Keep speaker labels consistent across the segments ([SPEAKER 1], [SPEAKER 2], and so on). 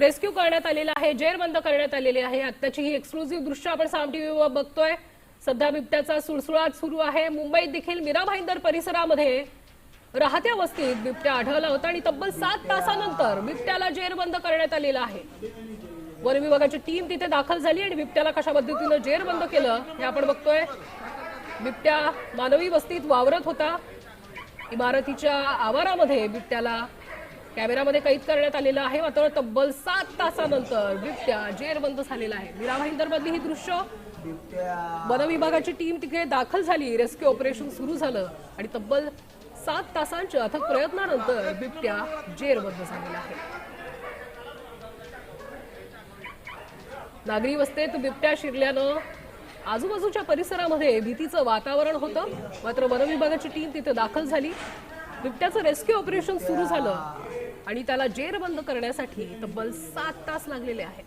[SPEAKER 1] Rescue करण्यात आलेला आहे जेरबंद करण्यात आलेली आहे. आत्ताची ही एक्सक्लुझिव्ह दृश्य आपण साम टीव्हीवर बघतोय. सध्या बिबट्याचा सुळसुळाट सुरू आहे. मुंबईत देखील मीरा भाईंदर परिसरामध्ये राहत्या वस्तीत बिबट्या आढळला होता आणि तब्बल सात तासानंतर बिबट्याला जेरबंद करण्यात आलेला आहे. वन विभागाची टीम तिथे दाखल झाली आणि बिबट्याला कशा पद्धतीनं जेरबंद केलं हे आपण बघतोय. बिबट्या मानवी वस्तीत वावरत होता. इमारतीच्या आवारामध्ये बिबट्याला कॅमेरामध्ये कैद करण्यात आलेलं आहे. मात्र तब्बल सात तासानंतर बिबट्या जेरबंद झालेला आहे. मीरा भाईंदर मधली ही दृश्य वन विभागाची टीम तिकडे दाखल झाली. रेस्क्यू ऑपरेशन सुरू झालं आणि तब्बल सात तासांच्या अथक प्रयत्नानंतर बिबट्या जेरबंद झालेला आहे. नागरी वस्तीत बिबट्या शिरल्यानं आजूबाजूच्या परिसरामध्ये भीतीचं वातावरण होतं. मात्र वन विभागाची टीम तिथे दाखल झाली. बिबट्याचं रेस्क्यू ऑपरेशन सुरू झालं. आणि त्याला जेरबंद करण्यासाठी तब्बल सात तास लागलेले आहेत.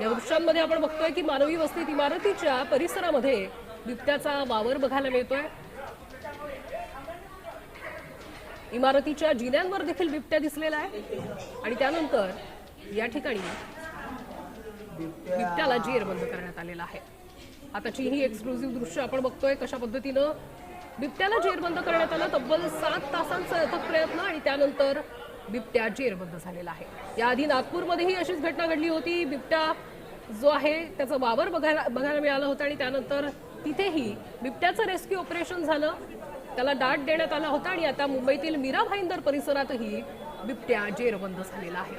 [SPEAKER 1] या वृक्षांमध्ये आपण बघतोय की मानवी वस्तीत इमारतीच्या परिसरामध्ये बिबट्याचा वावर बघायला मिळतोय. इमारतीच्या जिन्यांवर देखील बिबट्या दिसलेला आहे. आणि त्यानंतर या ठिकाणी बिबट्याला जेरबंद करण्यात आलेला आहे. आताची ही एक्सक्लुझिव्ह दृश्य आपण बघतोय कशा पद्धतीनं बिबट्याला जेरबंद करण्यात आलं. तब्बल सात तासांचा अथक प्रयत्न आणि त्यानंतर बिबट्या जेरबंद झालेला आहे. याआधी नागपूरमध्येही अशीच घटना घडली होती. बिबट्या जो आहे त्याचा वावर बघायला बघायला मिळाला होता आणि त्यानंतर तिथेही बिबट्याचं रेस्क्यू ऑपरेशन झालं. त्याला डाट देण्यात आला होता आणि आता मुंबईतील मीरा भाईंदर परिसरातही बिबट्या जेरबंद झालेला आहे.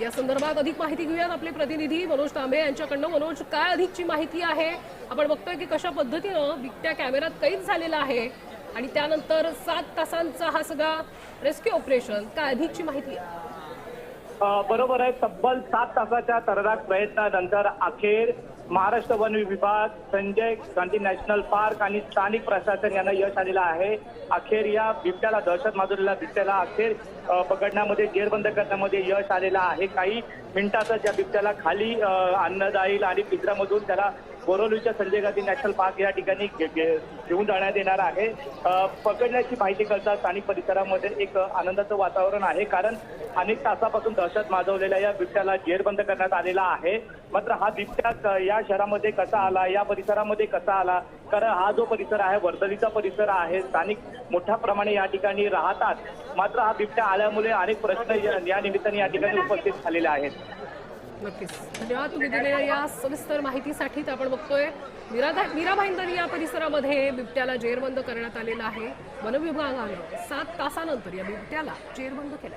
[SPEAKER 1] या संदर्भात अधिक माहिती घेऊयात आपले प्रतिनिधी मनोज तांबे यांच्याकडनं. मनोज काय अधिकची माहिती आहे? आपण बघतोय की कशा पद्धतीनं बिबट्या कॅमेऱ्यात कैद झालेला आहे आणि त्यानंतर सात तासांचा हा सगळा रेस्क्यू ऑपरेशन काय अधिकची माहिती आहे?
[SPEAKER 2] बरोबर आहे. तब्बल सात तासाच्या तरराट प्रयत्नानंतर अखेर महाराष्ट्र वन विभाग संजय गांधी नॅशनल पार्क आणि स्थानिक प्रशासन यांना यश आलेलं आहे. अखेर या बिबट्याला दहशत माजवलेल्या बिबट्याला अखेर पकडण्यामध्ये जेरबंद करण्यामध्ये यश आलेलं आहे. काही मिनिटातच या बिबट्याला खाली आणण्यात जाईल आणि पिंजऱ्यामधून त्याला बोरोलीच्या संजय गांधी नॅशनल पार्क या ठिकाणी घेऊन जाण्यात येणार आहे. पकडण्याची माहिती करता स्थानिक परिसरामध्ये एक आनंदाचं वातावरण आहे. कारण अनेक तासापासून दहशत माजवलेल्या या बिबट्याला जेरबंद करण्यात आलेला आहे. मात्र हा बिबट्या या शहरामध्ये कसा आला या परिसरामध्ये कसा आला? कारण हा जो परिसर आहे वर्दळीचा परिसर आहे. स्थानिक मोठ्या प्रमाणे या ठिकाणी राहतात. मात्र हा बिबट्या आल्यामुळे अनेक प्रश्न या- या निमित्ताने या ठिकाणी उपस्थित झालेले आहेत.
[SPEAKER 1] नक्कीच. म्हणजे धन्यवाद तुम्ही दिलेल्या या सविस्तर माहितीसाठीच आपण बघतोय मीरा मीरा भाईंदर या परिसरामध्ये बिबट्याला जेरबंद करण्यात आलेला आहे. वनविभागानं सात तासानंतर या बिबट्याला जेरबंद केला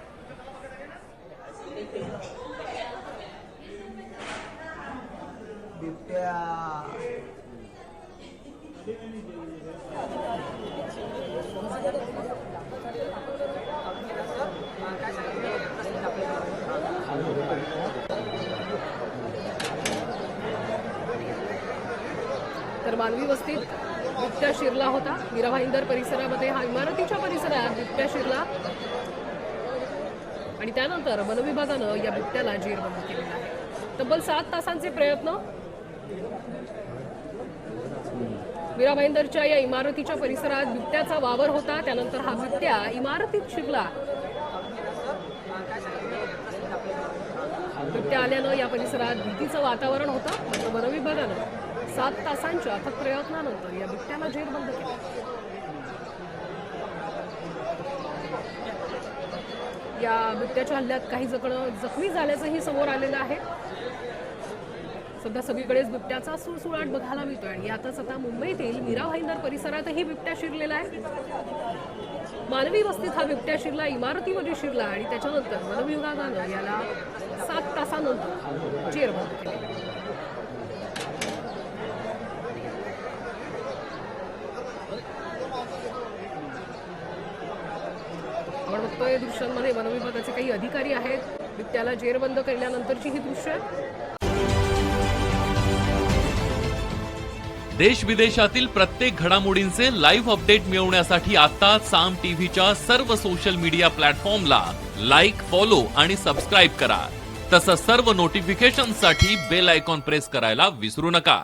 [SPEAKER 3] बिबट्या.
[SPEAKER 1] तर मानवी वस्तीत बिबट्या शिरला होता. मीरा भाईंदर परिसरामध्ये हा इमारतीच्या परिसरात बिबट्या शिरला. आणि त्यानंतर वनविभागानं या बिबट्याला जेरबंद केलेला आहे. तब्बल सात तासांचे प्रयत्न. मीरा भाईंदरच्या या इमारतीच्या परिसरात बिबट्याचा वावर होता. त्यानंतर हा बिबट्या इमारतीत शिरला. बिबट्या आल्यानं या परिसरात भीतीचं वातावरण होतं. मात्र वनविभागानं सात तासांच्या अथक प्रयत्नानंतर या बिबट्याला जेरबंद केलं. या बिबट्याच्या हल्ल्यात काही जखण जखमी झाल्याचंही समोर आलेलं आहे. सध्या सगळीकडेच बिबट्याचा सुळसुळाट बघायला मिळतोय आणि यातच आता मुंबईतील मीरा भाईंदर परिसरातही बिबट्या शिरलेला आहे. मानवी वस्तीत हा बिबट्या शिरला इमारतीमध्ये शिरला आणि त्याच्यानंतर वनविभागानं याला सात तासानंतर जेरबंद केले. बघतोय दृश्यांमध्ये. वनविभागाचे काही अधिकारी आहेत. त्याला जेरबंद केल्यानंतरची ही दृश्य.
[SPEAKER 4] देश विदेशातील प्रत्येक घडामोडींचे लाईव्ह अपडेट मिळवण्यासाठी आता साम टीव्हीच्या सर्व सोशल मीडिया प्लॅटफॉर्मला लाईक फॉलो आणि सबस्क्राईब करा. तसंच सर्व नोटिफिकेशनसाठी बेल आयकॉन प्रेस करायला विसरू नका.